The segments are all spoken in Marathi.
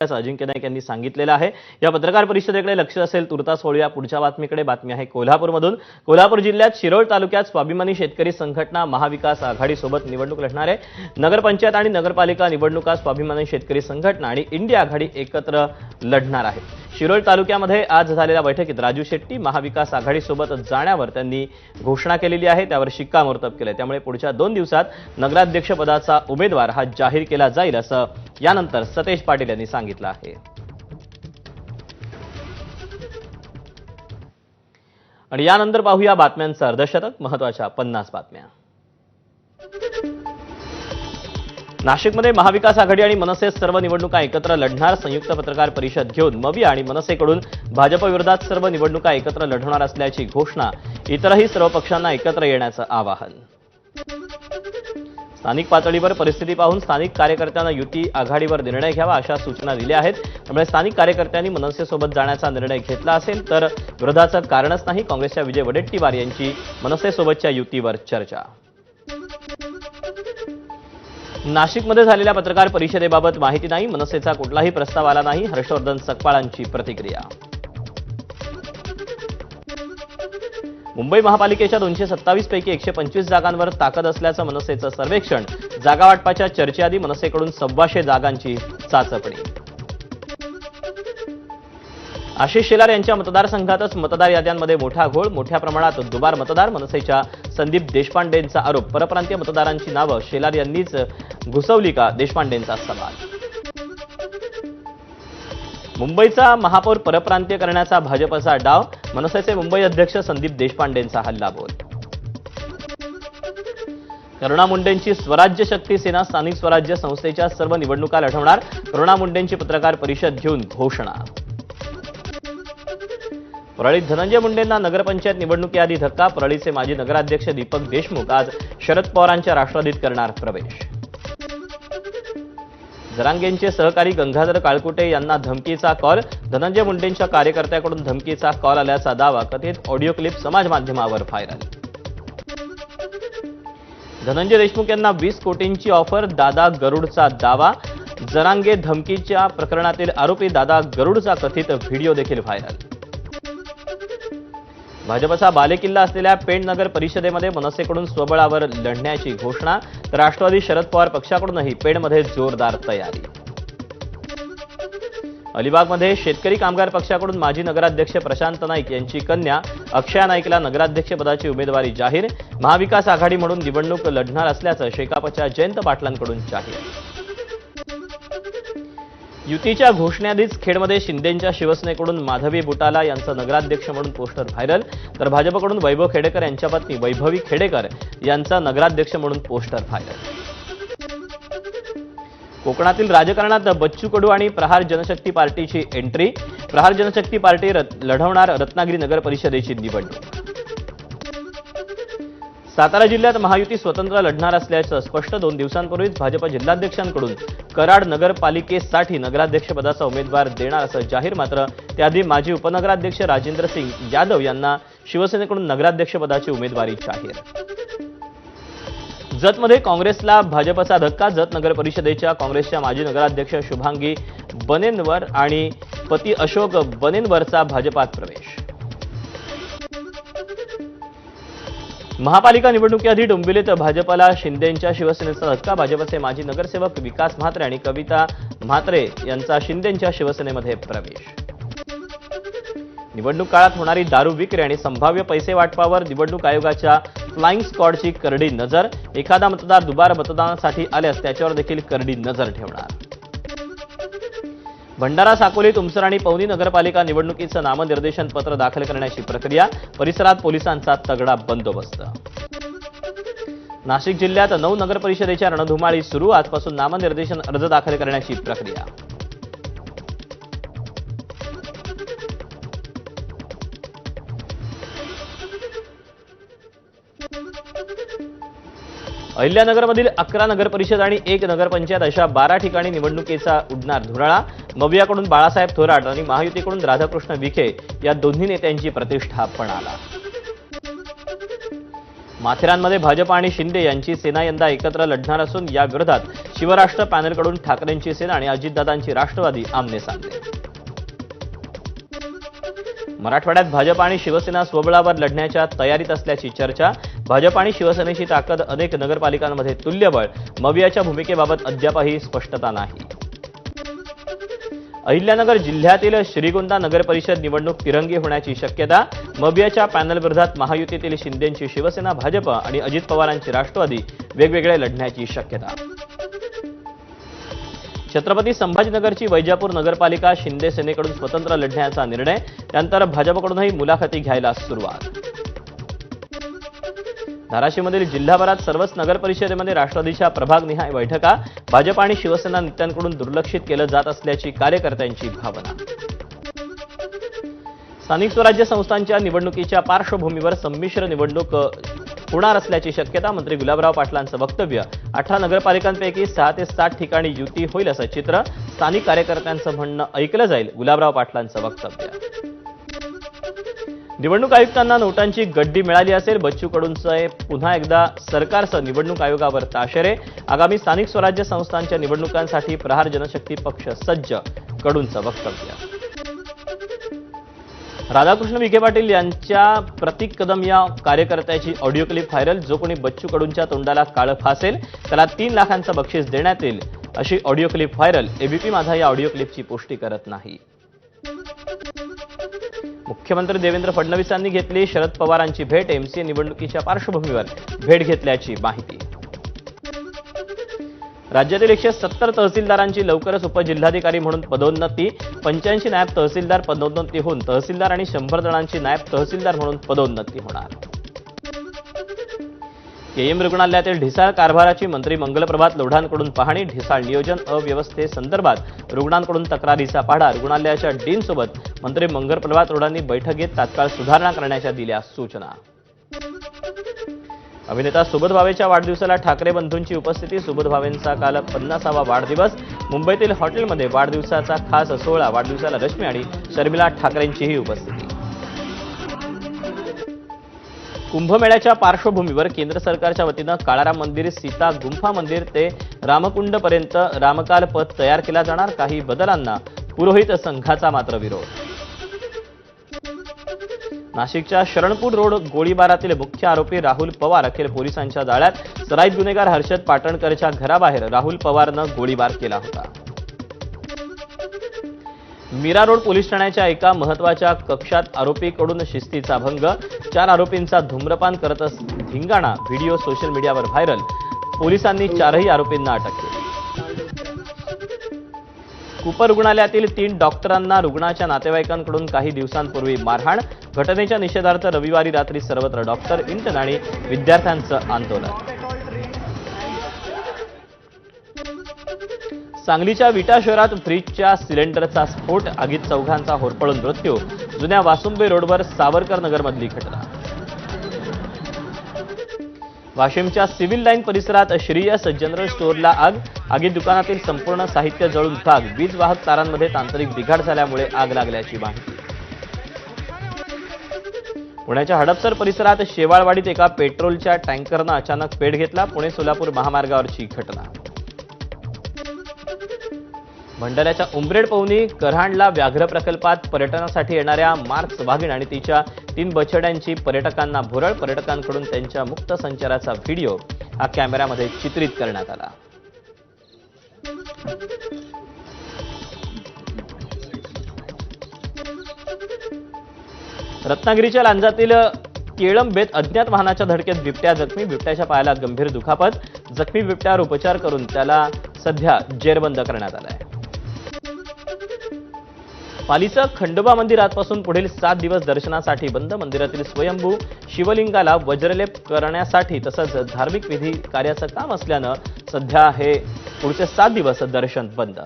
अजिंक्य नाईक यांनी सांगितलेलं आहे. या पत्रकार परिषदेकडे लक्ष असेल तुर्तास वळूया. पुढच्या बातमीकडे बातमी आहे कोल्हापूरमधून. कोल्हापूर जिल्ह्यात शिरोळ तालुक्यात स्वाभिमानी शेतकरी संघटना महाविकास आघाडीसोबत निवडणूक लढणार आहे. नगरपंचायत आणि नगरपालिका निवडणुका स्वाभिमानी शेतकरी संघटना आणि इंडिया आघाडी एकत्र लढणार आहे. शिरोळ तालुक्यामध्ये आज झालेल्या बैठकीत राजू शेट्टी महाविकास आघाडीसोबत जाण्यावर त्यांनी घोषणा केलेली आहे. त्यावर शिक्कामोर्तब केलं त्यामुळे पुढच्या दोन दिवसात नगराध्यक्षपदाचा उमेदवार हा जाहीर केला जाईल असं यानंतर सतेज पाटील यांनी सांगितलं आहे. आणि यानंतर पाहूया बातम्यांचं अर्धशतक. महत्त्वाच्या पन्नास बातम्या. नाशिकमध्ये महाविकास आघाडी आणि मनसे सर्व निवडणुका एकत्र लढणार. संयुक्त पत्रकार परिषद घेऊन मवी आणि मनसेकडून भाजप विरोधात सर्व निवडणुका एकत्र लढवणार असल्याची घोषणा. इतरही सर्व पक्षांना एकत्र येण्याचं आवाहन. स्थानिक पातळीवर परिस्थिती पाहून स्थानिक कार्यकर्त्यांना युती आघाडीवर निर्णय घ्यावा अशा सूचना दिल्या आहेत. त्यामुळे स्थानिक कार्यकर्त्यांनी मनसेसोबत जाण्याचा निर्णय घेतला असेल तर विरोधाचं कारणच नाही. काँग्रेसच्या विजय वडेट्टीवार यांची मनसेसोबतच्या युतीवर चर्चा. नाशिकमध्ये झालेल्या पत्रकार परिषदेबाबत माहिती नाही मनसेचा कुठलाही प्रस्ताव आला नाही हर्षवर्धन सकपाळांची प्रतिक्रिया. मुंबई महापालिकेच्या दोनशे सत्तावीस पैकी एकशे पंचवीस जागांवर ताकद असल्याचं मनसेचं सर्वेक्षण जागा वाटपाच्या चर्चेआधी मनसेकडून सव्वाशे जागांची चाचपणी. आशिष शेलार यांच्या मतदारसंघातच मतदार याद्यांमध्ये मोठा घोळ मोठ्या प्रमाणात दुबार मतदार मनसेच्या संदीप देशपांडेंचा आरोप. परप्रांतीय मतदारांची नावं शेलार यांनीच घुसवली का? देशपांडेंचा सवाल. मुंबईचा महापौर परप्रांतीय करण्याचा भाजपचा डाव. मनसेचे मुंबई अध्यक्ष संदीप देशपांडेंचा हल्लाबोल. करुणा मुंडेंची स्वराज्य शक्ती सेना स्थानिक स्वराज्य संस्थेच्या सर्व निवडणुका लढवणार. करुणा मुंडेंची पत्रकार परिषद घेऊन घोषणा. परळीत धनंजय मुंडेंना नगरपंचायत निवडणुकीआधी धक्का परळीचे माजी नगराध्यक्ष दीपक देशमुख आज शरद पवारांच्या राष्ट्रवादीत करणार प्रवेश. जरांगेंचे सहकारी गंगाधर काळकुटे यांना धमकीचा कॉल धनंजय मुंडेंच्या कार्यकर्त्याकडून धमकीचा कॉल आल्याचा दावा कथित ऑडिओ क्लिप समाज माध्यमावर व्हायरल. धनंजय देशमुख यांना वीस कोटींची ऑफर दादा गरुडचा दावा. जरांगे धमकीच्या प्रकरणातील आरोपी दादा गरुडचा कथित व्हिडिओ देखील व्हायरल. भाजपचा बालेकिल्ला असलेल्या पेण नगर परिषदेमध्ये मनसेकडून स्वबळावर लढण्याची घोषणा तर राष्ट्रवादी शरद पवार पक्षाकडूनही पेणमध्ये जोरदार तयारी. अलिबागमध्ये शेतकरी कामगार पक्षाकडून माजी नगराध्यक्ष प्रशांत नाईक यांची कन्या अक्षया नाईकला नगराध्यक्षपदाची उमेदवारी जाहीर. महाविकास आघाडी म्हणून निवडणूक लढणार असल्याचं शेकापच्या जयंत पाटलांकडून जाहीर. युतीच्या घोषणेआधीच खेडमध्ये शिंदेंच्या शिवसेनेकडून माधवी बुटाला यांचं नगराध्यक्ष म्हणून पोस्टर व्हायरल. तर भाजपकडून वैभव खेडेकर यांच्या पत्नी वैभवी खेडेकर यांचा नगराध्यक्ष म्हणून पोस्टर व्हायरल. कोकणातील राजकारणात बच्चू कडू आणि प्रहार जनशक्ती पार्टीची एंट्री. प्रहार जनशक्ती पार्टी रत- लढवणार रत्नागिरी नगर परिषदेची निवडणूक. सातारा जिल्ह्यात महायुती स्वतंत्र लढणार असल्याचं स्पष्ट दोन दिवसांपूर्वीच भाजप जिल्हाध्यक्षांकडून कराड नगरपालिकेसाठी नगराध्यक्षपदाचा उमेदवार देणार असं जाहीर मात्र त्याआधी माजी उपनगराध्यक्ष राजेंद्र सिंग यादव यांना शिवसेनेकडून नगराध्यक्षपदाची उमेदवारी जाहीर. जतमध्ये काँग्रेसला भाजपचा धक्का जत नगर परिषदेच्या काँग्रेसच्या माजी नगराध्यक्ष शुभांगी बनेनवर आणि पती अशोक बनेनवरचा भाजपात प्रवेश. महापालिका निवडणुकीआधी डोंबिवलीत भाजपला शिंदेंच्या शिवसेनेचा धक्का भाजपचे माजी नगरसेवक विकास म्हात्रे आणि कविता म्हात्रे यांचा शिंदेंच्या शिवसेनेमध्ये प्रवेश. निवडणूक काळात होणारी दारू विक्री आणि संभाव्य पैसे वाटपावर निवडणूक आयोगाच्या फ्लाईंग स्क्वॉडची करडी नजर एखादा मतदार दुबार मतदानासाठी आल्यास त्याच्यावर देखील करडी नजर ठेवणार. भंडारा साकोली तुमसर आणि पवनी नगरपालिका निवडणुकीचं नामनिर्देशन पत्र दाखल करण्याची प्रक्रिया परिसरात पोलिसांचा तगडा बंदोबस्त. नाशिक जिल्ह्यात नऊ नगर परिषदेच्या रणधुमाळी सुरू आजपासून नामनिर्देशन अर्ज दाखल करण्याची प्रक्रिया. अहिल्यानगरमधील अकरा नगरपरिषद आणि एक नगरपंचायत अशा बारा ठिकाणी निवडणुकीचा उडणार धुराळा. मवियाकडून बाळासाहेब थोराट आणि महायुतीकडून राधाकृष्ण विखे या दोन्ही नेत्यांची प्रतिष्ठा पणाला माथेरानमध्ये भाजप आणि शिंदे यांची सेना यंदा एकत्र लढणार असून या विरोधात शिवराष्ट्र पॅनलकडून ठाकरेंची सेना आणि अजितदादांची राष्ट्रवादी आमने सामने मराठवाड्यात भाजप आणि शिवसेना स्वबळावर लढण्याच्या तयारीत असल्याची चर्चा भाजप आणि शिवसेनेची ताकद अनेक नगरपालिकांमध्ये तुल्यबळ मवियाच्या भूमिकेबाबत अद्यापही स्पष्टता नाही. अहिल्यानगर जिल्ह्यातील श्रीगोंदा नगरपरिषद निवडणूक तिरंगी होण्याची शक्यता मबियाच्या पॅनलविरोधात महायुतीतील शिंदेची शिवसेना भाजप आणि अजित पवारांची राष्ट्रवादी वेगवेगळे लढण्याची शक्यता. छत्रपती संभाजीनगरची वैजापूर नगरपालिका शिंदे सेनेकडून स्वतंत्र लढण्याचा निर्णय त्यानंतर भाजपकडूनही मुलाखती घ्यायला सुरुवात. धाराशिवमधील जिल्हाभरात सर्वच नगर परिषदेमध्ये राष्ट्रवादीच्या प्रभागनिहाय बैठका भाजप आणि शिवसेना नेत्यांकडून दुर्लक्षित केलं जात असल्याची कार्यकर्त्यांची भावना. स्थानिक स्वराज्य संस्थांच्या निवडणुकीच्या पार्श्वभूमीवर संमिश्र निवडणूक होणार असल्याची शक्यता मंत्री गुलाबराव पाटलांचं वक्तव्य. अठरा नगरपालिकांपैकी सहा ते सात ठिकाणी युती होईल असं चित्र स्थानिक कार्यकर्त्यांचं म्हणणं ऐकलं जाईल गुलाबराव पाटलांचं वक्तव्य. निवडणूक आयुक्तांना नोटांची गड्डी मिळाली असेल बच्चू कडूंचे पुन्हा एकदा सरकारचं निवडणूक आयोगावर ताशेरे. आगामी स्थानिक स्वराज्य संस्थांच्या निवडणुकांसाठी प्रहार जनशक्ती पक्ष सज्ज कडूंचं वक्तव्य. राधाकृष्ण विखे पाटील यांच्या प्रतीक कदम या कार्यकर्त्याची ऑडिओ क्लिप व्हायरल जो कोणी बच्चू कडूंच्या तोंडाला काळं फासेल त्याला तीन लाखांचं बक्षीस देण्यात येईल अशी ऑडिओ क्लिप व्हायरल एबीपी माझा या ऑडिओ क्लिपची पुष्टी करत नाही. मुख्यमंत्री देवेंद्र फडणवीसांनी घेतली शरद पवारांची भेट एमसीए निवडणुकीच्या पार्श्वभूमीवर. भेट घेतल्याची माहिती. राज्यातील एकशे सत्तर तहसीलदारांची लवकरच उपजिल्हाधिकारी म्हणून पदोन्नती पंच्याऐंशी नायब तहसीलदार पदोन्नती होऊन तहसीलदार आणि शंभर जणांची नायब तहसीलदार म्हणून पदोन्नती होणार. केएम रुग्णालयातील ढिसाळ कारभाराची मंत्री मंगलप्रभात लोढांकडून पाहणी ढिसाळ नियोजन अव्यवस्थेसंदर्भात रुग्णांकडून तक्रारीचा पाढा रुग्णालयाच्या डीनसोबत मंत्री मंगलप्रभात लोढांनी बैठक घेत तात्काळ सुधारणा करण्याच्या दिल्या सूचना. अभिनेता सुबोध भावेच्या वाढदिवसाला ठाकरे बंधूंची उपस्थिती सुबोध भावेंचा काल पन्नासावा वाढदिवस. मुंबईतील हॉटेलमध्ये वाढदिवसाचा खास सोहळा वाढदिवसाला रश्मी आणि शर्मिला ठाकरेंचीही उपस्थिती. कुंभमेळ्याच्या पार्श्वभूमीवर केंद्र सरकारच्या वतीनं काळाराम मंदिर सीता गुंफा मंदिर ते रामकुंड पर्यंत रामकाल पथ तयार केला जाणार. काही बदलांना पुरोहित संघाचा मात्र विरोध. नाशिकच्या शरणपूर रोड गोळीबारातील मुख्य आरोपी राहुल पवार अखेर पोलिसांच्या जाळ्यात. सराईत गुन्हेगार हर्षद पाटणकरच्या घराबाहेर राहुल पवारनं गोळीबार केला होता. मीरा रोड पोलीस ठाण्याच्या एका महत्त्वाच्या कक्षात आरोपीकडून शिस्तीचा भंग. चार आरोपींचा धूम्रपान करत धिंगाणा व्हिडिओ सोशल मीडियावर व्हायरल. पोलिसांनी चारही आरोपींना अटक केली. कुपर रुग्णालयातील तीन डॉक्टरांना रुग्णाच्या नातेवाईकांकडून काही दिवसांपूर्वी मारहाण. घटनेच्या निषेधार्थ रविवारी रात्री सर्वत्र डॉक्टर इंटन आणि विद्यार्थ्यांचं आंदोलन. सांगलीच्या विटा शहरात फ्रीजच्या सिलेंडरचा स्फोट आगीत चौघांचा होरपळून मृत्यू जुन्या वासुंबे रोडवर सावरकर नगरमधली घटना. वाशिमच्या सिव्हिल लाईन परिसरात श्रीयस जनरल स्टोअरला आग आगीत दुकानातील संपूर्ण साहित्य जळून खाग वीज वाहक तारांमध्ये तांत्रिक बिघाड झाल्यामुळे आग लागल्याची माहिती. पुण्याच्या हडपसर परिसरात शेवाळवाडीत एका पेट्रोलच्या टँकरनं अचानक पेट घेतला पुणे सोलापूर महामार्गावरची घटना. भंडाऱ्याच्या उंबरेड पवनी कऱ्हाणला व्याघ्र प्रकल्पात पर्यटनासाठी येणाऱ्या मार्क्स वाघीण आणि तिच्या तीन बछड्यांची पर्यटकांना भुरळ पर्यटकांकडून त्यांच्या मुक्त संचाराचा व्हिडिओ हा कॅमेऱ्यामध्ये चित्रित करण्यात आला. रत्नागिरीच्या लांजातील केळंबेत अज्ञात वाहनाच्या धडकेत बिबट्या जखमी. बिबट्याच्या पायाला गंभीर दुखापत. जखमी बिबट्यावर उपचार करून त्याला सध्या जेरबंद करण्यात आलाय. पालीचं खंडोबा मंदिर आजपासून पुढील सात दिवस दर्शनासाठी बंद. मंदिरातील स्वयंभू शिवलिंगाला वज्रलेप करण्यासाठी तसंच धार्मिक विधी कार्याचं काम असल्यानं सध्या हे पुढचे सात दिवस दर्शन बंद.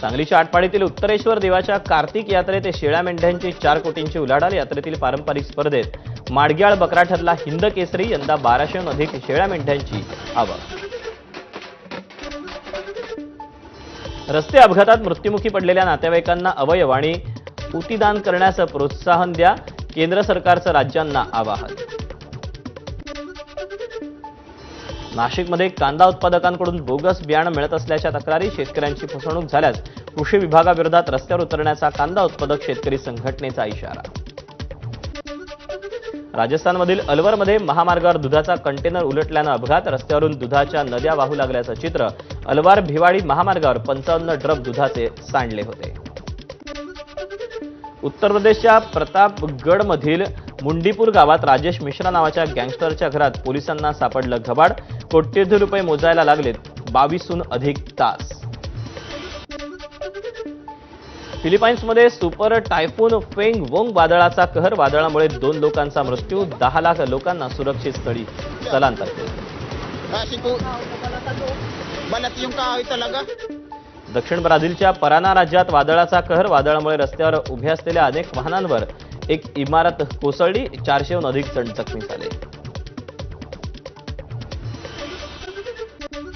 सांगलीच्या आटपाडीतील उत्तरेश्वर देवाच्या कार्तिक यात्रेत शेळ्या मेंढ्यांची चार कोटींची उलाढाल यात्रेतील पारंपरिक स्पर्धेत माडग्याळ बकरा ठरला हिंद केसरी यंदा बाराशेहून अधिक शेळ्या मेंढ्यांची आवक. रस्ते अपघातात मृत्युमुखी पडलेल्या नातेवाईकांना अवयव आणि उतीदान करण्यास प्रोत्साहन द्या केंद्र सरकारचं राज्यांना आवाहन. नाशिकमध्ये कांदा उत्पादकांकडून बोगस बियाणं मिळत असल्याच्या तक्रारी शेतकऱ्यांची फसवणूक झाल्यास कृषी विभागाविरोधात रस्त्यावर उतरण्याचा कांदा उत्पादक शेतकरी संघटनेचा इशारा. राजस्थानमधील अलवरमध्ये महामार्गावर दुधाचा कंटेनर उलटल्यानं अपघात. रस्त्यावरून दुधाच्या नद्या वाहू लागल्याचं चित्र. अलवार भिवाडी महामार्गावर पंचावन्न ड्रम दुधाचे सांडले होते. उत्तर प्रदेशच्या प्रतापगडमधील मुंडीपूर गावात राजेश मिश्रा नावाच्या गँगस्टरच्या घरात पोलिसांना सापडलं घबाड. कोट्यवधी रुपये मोजायला लागलेत. बावीसहून अधिक तास. फिलिपाईन्समध्ये सुपर टायफून फेंग वोंग वादळाचा कहर. वादळामुळे दोन लोकांचा मृत्यू. दहा लाख लोकांना सुरक्षित स्थळी स्थलांतर. दक्षिण ब्राझीलच्या पराना राज्यात वादळाचा कहर. वादळामुळे रस्त्यावर उभ्या असलेल्या अनेक वाहनांवर एक इमारत कोसळली. चारशेहून अधिक जण जखमी झाले.